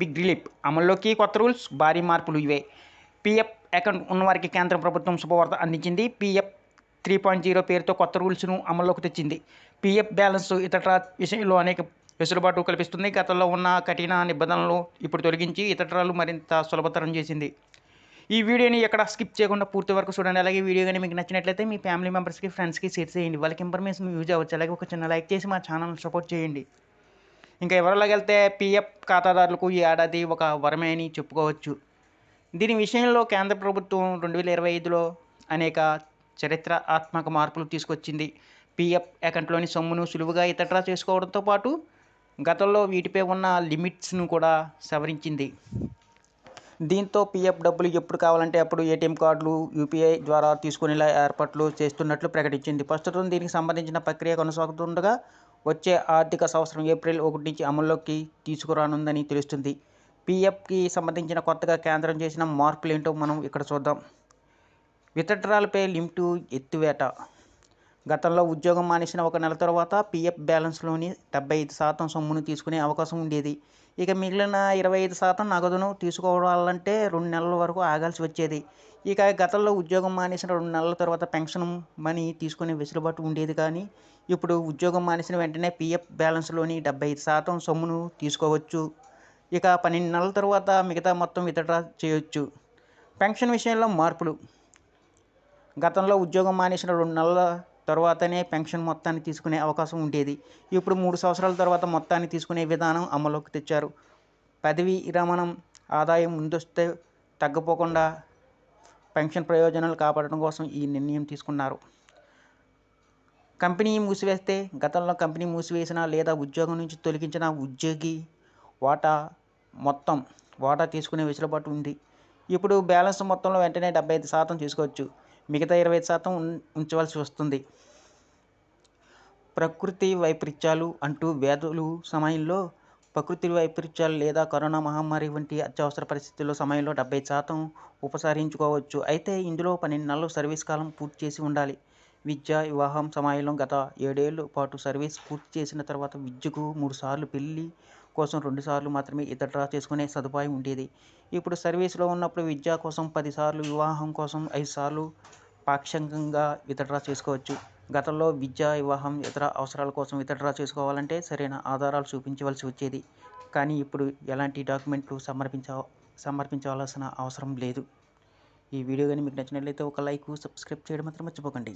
Big relief అమల్లోకి కొత్త rules భారీ మార్పులు ఇవే. పీఎఫ్ అకౌంట్ ఉన్నవారికి కేంద్ర ప్రభుత్వం శుభవార్త అందించింది. పీఎఫ్ త్రీ పాయింట్ జీరో పేరుతో కొత్త రూల్స్ను అమల్లోకి తెచ్చింది. పీఎఫ్ బ్యాలెన్స్ ఇతర విషయంలో అనేక వెసులుబాటు కల్పిస్తుంది. గతంలో ఉన్న కఠిన నిబంధనలు ఇప్పుడు తొలగించి ఇతరాలు మరింత సులభతరం చేసింది. ఈ వీడియోని ఎక్కడ స్కిప్ చేయకుండా పూర్తి వరకు చూడండి. అలాగే వీడియో కానీ మీకు నచ్చినట్లయితే మీ ఫ్యామిలీ మెంబర్స్కి ఫ్రెండ్స్కి షేర్ చేయండి. వాళ్ళకి ఇన్ఫర్మేషన్ యూజ్ అవ్వచ్చు. అలాగే ఒక చిన్న లైక్ చేసి మా ఛానల్ సపోర్ట్ చేయండి. ఇంకా ఎవరిలోకి వెళ్తే పీఎఫ్ ఖాతాదారులకు ఈ ఏడాది ఒక వరమే అని చెప్పుకోవచ్చు. దీని విషయంలో కేంద్ర ప్రభుత్వం రెండు వేల ఇరవై ఐదులో అనేక చరిత్రాత్మక మార్పులు తీసుకొచ్చింది. పీఎఫ్ అకౌంట్లోని సొమ్మును సులువుగా ఇతట్రా చేసుకోవడంతో పాటు గతంలో వీటిపై ఉన్న లిమిట్స్ను కూడా సవరించింది. దీంతో పీఎఫ్ డబ్బులు ఎప్పుడు కావాలంటే అప్పుడు ఏటీఎం కార్డులు యూపీఐ ద్వారా తీసుకునేలా ఏర్పాట్లు చేస్తున్నట్లు ప్రకటించింది. ప్రస్తుతం దీనికి సంబంధించిన ప్రక్రియ కొనసాగుతుండగా వచ్చే ఆర్థిక సంవత్సరం ఏప్రిల్ ఒకటి నుంచి అమల్లోకి తీసుకురానుందని తెలుస్తుంది. పీఎఫ్కి సంబంధించిన కొత్తగా కేంద్రం చేసిన మార్పులు ఏంటో మనం ఇక్కడ చూద్దాం. వితడ్రాలపై లిమిటు ఎత్తివేత గతంలో ఉద్యోగం మానేసిన ఒక నెల తర్వాత పీఎఫ్ బ్యాలెన్స్లోని డెబ్బై ఐదు శాతం సొమ్మును తీసుకునే అవకాశం ఉండేది. ఇక మిగిలిన ఇరవై ఐదు శాతం నగదును తీసుకోవాలంటే రెండు నెలల వరకు ఆగాల్సి వచ్చేది. ఇక గతంలో ఉద్యోగం మానేసిన రెండు నెలల తర్వాత పెన్షన్ మనీ తీసుకునే వెసులుబాటు ఉండేది కానీ ఇప్పుడు ఉద్యోగం మానేసిన వెంటనే పీఎఫ్ బ్యాలెన్స్లోని డెబ్బై ఐదు శాతం సొమ్మును తీసుకోవచ్చు. ఇక పన్నెండు నెలల తర్వాత మిగతా మొత్తం విత్డ్రా చేయొచ్చు. పెన్షన్ విషయంలో మార్పులు. గతంలో ఉద్యోగం మానేసిన రెండు నెలల తర్వాతనే పెన్షన్ మొత్తాన్ని తీసుకునే అవకాశం ఉండేది. ఇప్పుడు మూడు సంవత్సరాల తర్వాత మొత్తాన్ని తీసుకునే విధానం అమలులోకి తెచ్చారు. పదవి విరమణం ఆదాయం ముందొస్తే తగ్గపోకుండా పెన్షన్ ప్రయోజనాలు కాపాడడం కోసం ఈ నిర్ణయం తీసుకున్నారు. కంపెనీ మూసివేస్తే గతంలో కంపెనీ మూసివేసిన లేదా ఉద్యోగం నుంచి తొలగించిన ఉద్యోగి వాటా మొత్తం వాటా తీసుకునే వెసులుబాటు ఉంది. ఇప్పుడు బ్యాలెన్స్ మొత్తంలో వెంటనే డెబ్బై ఐదు శాతం తీసుకోవచ్చు. మిగతా ఇరవై ఐదు శాతం ఉం- ఉంచవలసి వస్తుంది. ప్రకృతి వైపరీత్యాలు అంటూ వ్యాధులు సమయంలో ప్రకృతి వైపరీత్యాలు లేదా కరోనా మహమ్మారి వంటి అత్యవసర పరిస్థితుల్లో సమయంలో డెబ్బై శాతం ఉపసరించుకోవచ్చు అయితే ఇందులో పన్నెండు నెలలు సర్వీస్ కాలం పూర్తి చేసి ఉండాలి. విద్య వివాహం సమయంలో గత ఏడేళ్ళ పాటు సర్వీస్ పూర్తి చేసిన తర్వాత విద్యకు మూడు సార్లు పెళ్ళి కోసం రెండు సార్లు మాత్రమే ఇతర చేసుకునే సదుపాయం ఉండేది. ఇప్పుడు సర్వీస్లో ఉన్నప్పుడు విద్య కోసం పదిసార్లు వివాహం కోసం ఐదు సార్లు పాక్షికంగా విత్డ్రా చేసుకోవచ్చు. గతంలో విద్య వివాహం ఇతర అవసరాల కోసం విత్డ్రా చేసుకోవాలంటే సరైన ఆధారాలు చూపించవలసి వచ్చేది. కానీ ఇప్పుడు ఎలాంటి డాక్యుమెంట్లు సమర్పించ సమర్పించవలసిన అవసరం లేదు. ఈ వీడియో కానీ మీకు నచ్చినట్లయితే ఒక లైక్ సబ్స్క్రైబ్ చేయడం మాత్రం మర్చిపోకండి.